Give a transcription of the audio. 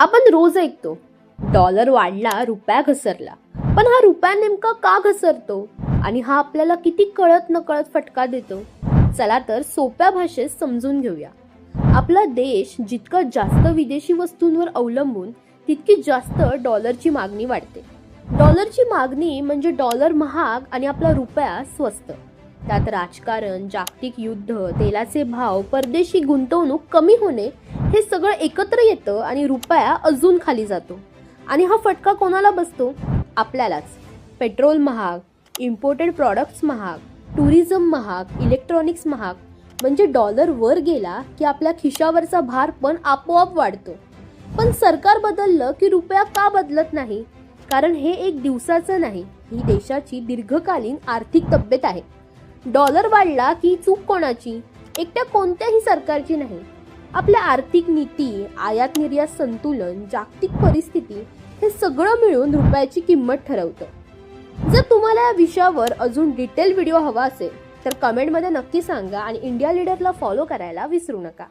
आपण रोज ऐकतो. डॉलर वाढला रुपया घसरला. पण हा रुपया नेमका का घसरतो? आणि हा आपल्याला किती कळत नकळत फटका देतो? चला तर सोप्या भाषेत समजून घेऊया. आपला देश जितका जास्त विदेशी वस्तूंवर अवलंबून तितकी जास्त डॉलरची मागणी वाढते. डॉलरची मागणी म्हणजे डॉलर महाग आणि आपला रुपया स्वस्त. त्यात राजकारण जागतिक युद्ध तेलाचे भाव परदेशी गुंतवणूक कमी होणे हे सगळं एकत्र येतं आणि रुपया अजून खाली जातो. आणि हा फटका कोणाला बसतो? आपल्यालाच. पेट्रोल महाग इम्पोर्टेड प्रॉडक्ट्स महाग टुरिझम महाग इलेक्ट्रॉनिक्स महाग. म्हणजे डॉलर वर गेला की आपल्या खिशावरचा भार पण आपोआप वाढतो. पण सरकार बदललं की रुपया का बदलत नाही? कारण हे एक दिवसाचं नाही ही देशाची दीर्घकालीन आर्थिक तब्येत आहे. डॉलर वाढला की चूक कोणाची? एकट्या कोणत्याही सरकारची नाही. आपल्या आर्थिक नीती आयात निर्यात संतुलन जागतिक परिस्थिती हे सगळं मिळून रुपयाची किंमत ठरवतं. जर तुम्हाला या विषयावर अजून डिटेल व्हिडिओ हवा असेल तर कमेंटमध्ये नक्की सांगा आणि इंडिया लीडरला फॉलो करायला विसरू नका.